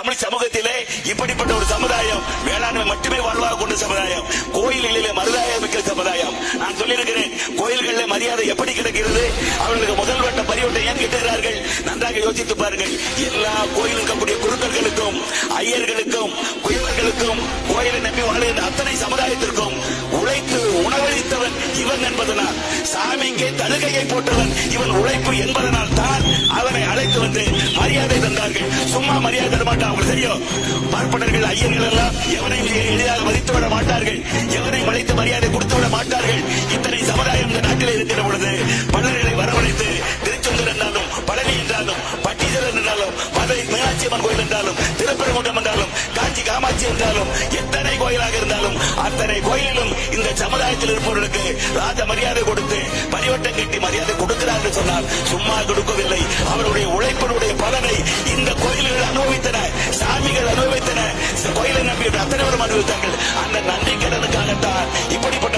தமிழ் சமூகத்திலே இப்படிப்பட்ட ஒரு சமுதாயம் வேளாண்மை மட்டுமே வாழ்வாக கொண்ட சமுதாயம். கோயில்களிலே மருதாயம் மிக்க சமுதாயம். நான் சொல்லியிருக்கிறேன் கோயில்களில் மரியாதை எப்படி கிடைக்கிறது? அவர்களுக்கு முதல் வட்ட பரிவட்டம் ஏன் கிட்டுகிறார்கள்? நன்றாக யோசித்து பாருங்கள். எல்லா கோயில் இருக்கக்கூடிய ஐயர்களுக்கும் குயவர்களுக்கும் கோயிலை நம்பி வாழ்கின்ற அத்தனை சமுதாயத்திற்கும் உழைத்து உணவளித்தவன் இவன் என்பதனால் சாமிக்கு தழுகையை போட்டவன் இவன் உழைப்பு என்பதனால் அழைத்து வந்து மரியாதை தந்தார்கள். சும்மா மரியாதை தர மாட்டான் அவங்களுக்கு தெரியும்? பார்ப்பனர்கள் ஐயர்கள் எல்லாம் எவரையும் எளிதாக மதித்து விட மாட்டார்கள். எவரையும் அழைத்து மரியாதை கொடுத்து விட மாட்டார்கள். இத்தனை சமுதாயம் இந்த நாட்டில் இருக்கிற பொழுது பலர்களை வரவழைத்து திருச்செந்தூர் என்றாலும் பழனி என்றாலும் பட்டீஸ்வரர் என்றாலும் மதுரை மீனாட்சி அம்மன் கோயில் என்றாலும் திருப்பரங்குன்றம் என்றாலும் காஞ்சி காமாட்சி என்றாலும் எத்தனை கோயிலாக இருந்தாலும் அத்தனை கோயிலிலும் இந்த சமுதாயத்தில் இருப்பவர்களுக்கு ராஜ மரியாதை கொடுத்து பரிவட்டம் கட்டி மரியாதை கொடுக்கிறார்கள் சொன்னால் சும்மா கொடுக்கவில்லை. அவருடைய இந்த கோயிலை அத்தனை பேரும் அனுபவித்தார்கள். அந்த நன்றி கடனுக்காகத்தான் இப்படிப்பட்ட